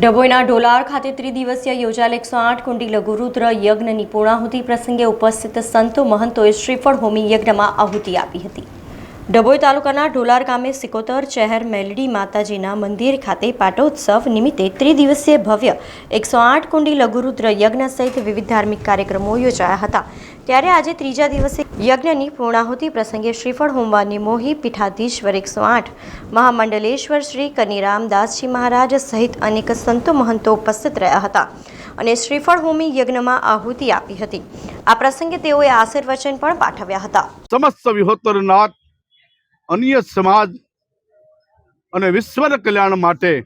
ડભોઈના ઢોલાર ખાતે ત્રિદિવસીય યોજાયેલ એકસો આઠ કુંડી લઘુરુદ્ર યજ્ઞની પૂર્ણાહુતિ પ્રસંગે ઉપસ્થિત સંતો મહંતોએ શ્રીફળ હોમી યજ્ઞમાં આહુતિ આપી હતી. ડભોઈ તાલુકાના ઢોલાર ગામે સિકોતર ચહેર મેલડી માતાજીના મંદિર ખાતે પાટોત્સવ નિમિત્તે ત્રિદિવસીય ભવ્ય એકસો આઠ કુંડી લઘુરુદ્ર યજ્ઞ સહિત વિવિધ ધાર્મિક કાર્યક્રમો યોજાયા હતા. ત્યારે આજે ત્રીજા દિવસે યજ્ઞની પૂર્ણાહુતિ પ્રસંગે શ્રીફળ હોમવાની મોહી પીઠાધીશ્વર એકસો આઠ. મહામંડલેશ્વર શ્રી કનીરામદાસજી મહારાજ સહિત અનેક સંતો મહંતો ઉપસ્થિત રહ્યા હતા અને શ્રીફળ હોમી યજ્ઞમાં આહુતિ આપી હતી. આ પ્રસંગે તેઓએ આશીર્વચન પણ પાઠવ્યા હતા. સમસ્ત વિહોત્તરનાથ અન્ય સમાજ અને વિશ્વના કલ્યાણ માટે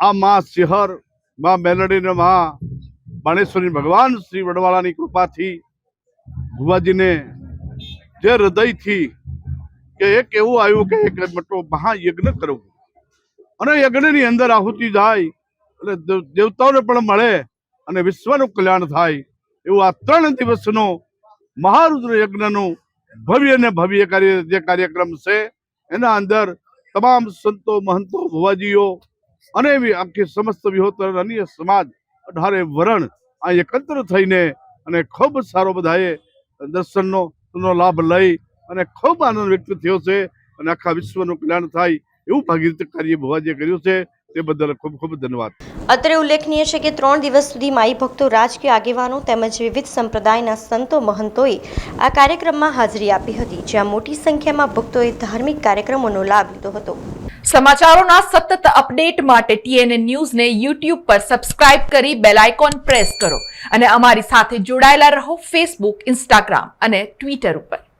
આ મા શિહરમાં મેલડીને માં બાણેશ્વરી ભગવાન શ્રી વડવાળાની કૃપાથી ભુવાજીને જે હૃદયથી કે એક એવું આવ્યું કે એક મોટો મહાયજ્ઞ કરવું. અને યજ્ઞની અંદર આહુતિ જાય એટલે દેવતાઓને પણ મળે, અને વિશ્વનું કલ્યાણ થાય, એવું આ ત્રણ દિવસનો મહારુદ્ર યજ્ઞનું ભવ્ય ને ભવ્ય કાર્ય, જે કાર્યક્રમ છે, એના અંદર તમામ સંતો, મહંતો, ભુવાજીઓ, અને આખી સમસ્ત વિહોતર અન્ય સમાજ અઢારે વરણ આ એકત્ર થઈને અને ખૂબ સારો બધાએ દર્શનનો નો લાભ લઈ અને ખૂબ આનંદ વ્યક્ત થયો છે અને આખા વિશ્વનું કલ્યાણ થાય એવું ભાગીરથ કાર્ય ભવાજીએ કર્યું છે. તે બદલ ખૂબ ખૂબ ધન્યવાદ. અત્રે ઉલ્લેખનીય છે કે ત્રણ દિવસ સુધી માઈ ભક્તો રાજકીય આગેવાનો તેમજ વિવિધ સંપ્રદાયના સંતો મહંતોએ આ કાર્યક્રમમાં હાજરી આપી હતી જ્યાં મોટી સંખ્યામાં ભક્તોએ ધાર્મિક કાર્યક્રમોનો લાભ લીધો હતો. સમાચારોના સતત અપડેટ માટે ટીએનએ ન્યૂઝને યુટ્યુબ પર સબસ્ક્રાઇબ કરી બેલ આઇકોન પ્રેસ કરો અને અમારી સાથે જોડાયેલા રહો ફેસબુક ઇન્સ્ટાગ્રામ અને ટ્વિટર ઉપર.